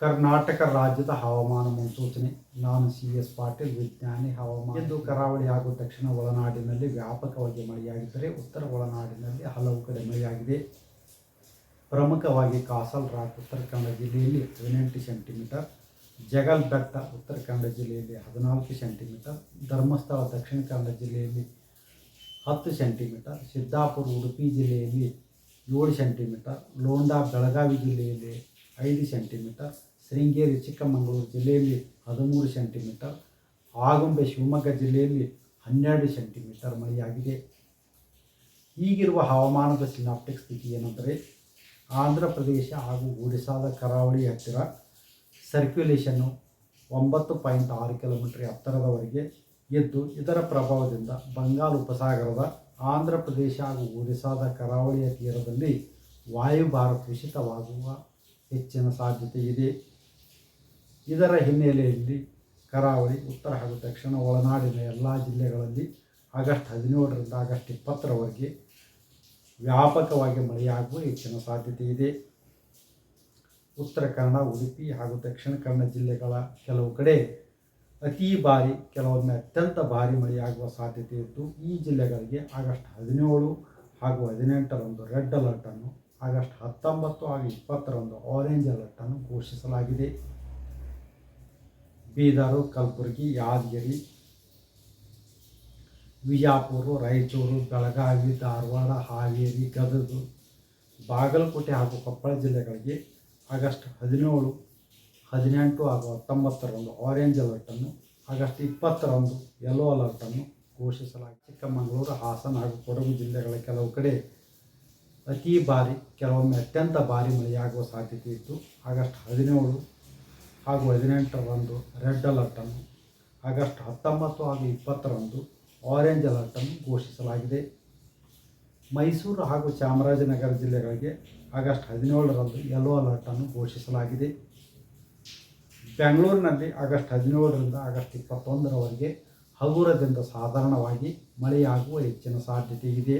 ಕರ್ನಾಟಕ ರಾಜ್ಯದ ಹವಾಮಾನ ಮುನ್ಸೂಚನೆ. ನಾನು ಸಿ ಎಸ್ ಪಾಟೀಲ್ ವಿಜ್ಞಾನಿ ಹವಾಮಾನ ಎಂದು ಕರಾವಳಿ ಹಾಗೂ ದಕ್ಷಿಣ ಒಳನಾಡಿನಲ್ಲಿ ವ್ಯಾಪಕವಾಗಿ ಮಳೆಯಾಗಿದ್ದರೆ ಉತ್ತರ ಒಳನಾಡಿನಲ್ಲಿ ಹಲವು ಕಡೆ ಮಳೆಯಾಗಿದೆ. ಪ್ರಮುಖವಾಗಿ ಕಾಸಲ್ ರಾಕ್ ಉತ್ತರ ಕನ್ನಡ ಜಿಲ್ಲೆಯಲ್ಲಿ ಹದಿನೆಂಟು ಸೆಂಟಿಮೀಟರ್ ಜಗಲ್ ಬೆಟ್ಟ ಉತ್ತರ ಕನ್ನಡ ಜಿಲ್ಲೆಯಲ್ಲಿ ಹದಿನಾಲ್ಕು ಸೆಂಟಿಮೀಟರ್ ಧರ್ಮಸ್ಥಳ ದಕ್ಷಿಣ ಕನ್ನಡ ಜಿಲ್ಲೆಯಲ್ಲಿ ಹತ್ತು ಸೆಂಟಿಮೀಟರ್ ಸಿದ್ದಾಪುರ ಉಡುಪಿ ಜಿಲ್ಲೆಯಲ್ಲಿ ಏಳು ಸೆಂಟಿಮೀಟರ್ ಲೋಂಡಾ ಬೆಳಗಾವಿ ಜಿಲ್ಲೆಯಲ್ಲಿ ಐದು ಸೆಂಟಿಮೀಟರ್, ಶೃಂಗೇರಿ ಚಿಕ್ಕಮಗಳೂರು ಜಿಲ್ಲೆಯಲ್ಲಿ ಹದಿಮೂರು ಸೆಂಟಿಮೀಟರ್, ಆಗುಂಬೆ ಶಿವಮೊಗ್ಗ ಜಿಲ್ಲೆಯಲ್ಲಿ ಹನ್ನೆರಡು ಸೆಂಟಿಮೀಟರ್ ಮಳೆಯಾಗಿದೆ. ಈಗಿರುವ ಹವಾಮಾನದ ಸಿನಾಪ್ಟಿಕ್ ಸ್ಥಿತಿ ಏನೆಂದರೆ, ಆಂಧ್ರ ಪ್ರದೇಶ ಹಾಗೂ ಒಡಿಶಾದ ಕರಾವಳಿ ಹತ್ತಿರ ಸರ್ಕ್ಯುಲೇಷನ್ನು ಒಂಬತ್ತು ಪಾಯಿಂಟ್ ಆರು ಕಿಲೋಮೀಟರ್ ಎತ್ತರದವರೆಗೆ ಎದ್ದು, ಇದರ ಪ್ರಭಾವದಿಂದ ಬಂಗಾಳ ಉಪಸಾಗರದ ಆಂಧ್ರ ಪ್ರದೇಶ ಹಾಗೂ ಒಡಿಶಾದ ಕರಾವಳಿಯ ತೀರದಲ್ಲಿ ವಾಯುಭಾರ ಕುಸಿತವಾಗುವ ಹೆಚ್ಚಿನ ಸಾಧ್ಯತೆ ಇದೆ. ಇದರ ಹಿನ್ನೆಲೆಯಲ್ಲಿ ಕರಾವಳಿ, ಉತ್ತರ ಹಾಗೂ ದಕ್ಷಿಣ ಒಳನಾಡಿನ ಎಲ್ಲ ಜಿಲ್ಲೆಗಳಲ್ಲಿ ಆಗಸ್ಟ್ ಹದಿನೇಳರಿಂದ ಆಗಸ್ಟ್ ಇಪ್ಪತ್ತರವರೆಗೆ ವ್ಯಾಪಕವಾಗಿ ಮಳೆಯಾಗುವ ಹೆಚ್ಚಿನ ಸಾಧ್ಯತೆ ಇದೆ. ಉತ್ತರ ಕನ್ನಡ, ಉಡುಪಿ ಹಾಗೂ ದಕ್ಷಿಣ ಕನ್ನಡ ಜಿಲ್ಲೆಗಳ ಕೆಲವು ಕಡೆ ಅತಿ ಭಾರಿ, ಕೆಲವೊಮ್ಮೆ ಅತ್ಯಂತ ಭಾರಿ ಮಳೆಯಾಗುವ ಸಾಧ್ಯತೆ ಇದ್ದು, ಈ ಜಿಲ್ಲೆಗಳಿಗೆ ಆಗಸ್ಟ್ ಹದಿನೇಳು ಹಾಗೂ ಹದಿನೆಂಟರಂದು ರೆಡ್ ಅಲರ್ಟನ್ನು ಆಗಸ್ಟ್ ಹತ್ತೊಂಬತ್ತು ಹಾಗೂ ಇಪ್ಪತ್ತರಂದು ಆರೆಂಜ್ ಅಲರ್ಟನ್ನು ಘೋಷಿಸಲಾಗಿದೆ. ಬೀದರು, ಕಲಬುರಗಿ, ಯಾದಗಿರಿ, ವಿಜಾಪುರ, ರಾಯಚೂರು, ಬೆಳಗಾವಿ, ಧಾರವಾಡ, ಹಾವೇರಿ, ಗದಗ, ಬಾಗಲಕೋಟೆ ಹಾಗೂ ಕೊಪ್ಪಳ ಜಿಲ್ಲೆಗಳಿಗೆ ಆಗಸ್ಟ್ ಹದಿನೇಳು, ಹದಿನೆಂಟು ಹಾಗೂ ಹತ್ತೊಂಬತ್ತರಂದು ಆರೆಂಜ್ ಅಲರ್ಟನ್ನು ಆಗಸ್ಟ್ ಇಪ್ಪತ್ತರಂದು ಯೆಲ್ಲೋ ಅಲರ್ಟನ್ನು ಘೋಷಿಸಲಾಗಿದೆ. ಚಿಕ್ಕಮಗಳೂರು, ಹಾಸನ ಹಾಗೂ ಕೊಡಗು ಜಿಲ್ಲೆಗಳ ಕೆಲವು ಕಡೆ ಅತಿ ಬಾರಿ, ಕೆಲವೊಮ್ಮೆ ಅತ್ಯಂತ ಭಾರಿ ಮಳೆಯಾಗುವ ಸಾಧ್ಯತೆ ಇತ್ತು ಆಗಸ್ಟ್ ಹದಿನೇಳು ಹಾಗೂ ಹದಿನೆಂಟರಂದು ರೆಡ್ ಅಲರ್ಟನ್ನು ಆಗಸ್ಟ್ ಹತ್ತೊಂಬತ್ತು ಹಾಗೂ ಇಪ್ಪತ್ತರಂದು ಆರೆಂಜ್ ಅಲರ್ಟನ್ನು ಘೋಷಿಸಲಾಗಿದೆ. ಮೈಸೂರು ಹಾಗೂ ಚಾಮರಾಜನಗರ ಜಿಲ್ಲೆಗಳಿಗೆ ಆಗಸ್ಟ್ ಹದಿನೇಳರಂದು ಯೆಲ್ಲೋ ಅಲರ್ಟನ್ನು ಘೋಷಿಸಲಾಗಿದೆ. ಬೆಂಗಳೂರಿನಲ್ಲಿ ಆಗಸ್ಟ್ ಹದಿನೇಳರಿಂದ ಆಗಸ್ಟ್ ಇಪ್ಪತ್ತೊಂದರವರೆಗೆ ಹಗುರದಿಂದ ಸಾಧಾರಣವಾಗಿ ಮಳೆಯಾಗುವ ಹೆಚ್ಚಿನ ಸಾಧ್ಯತೆ ಇದೆ.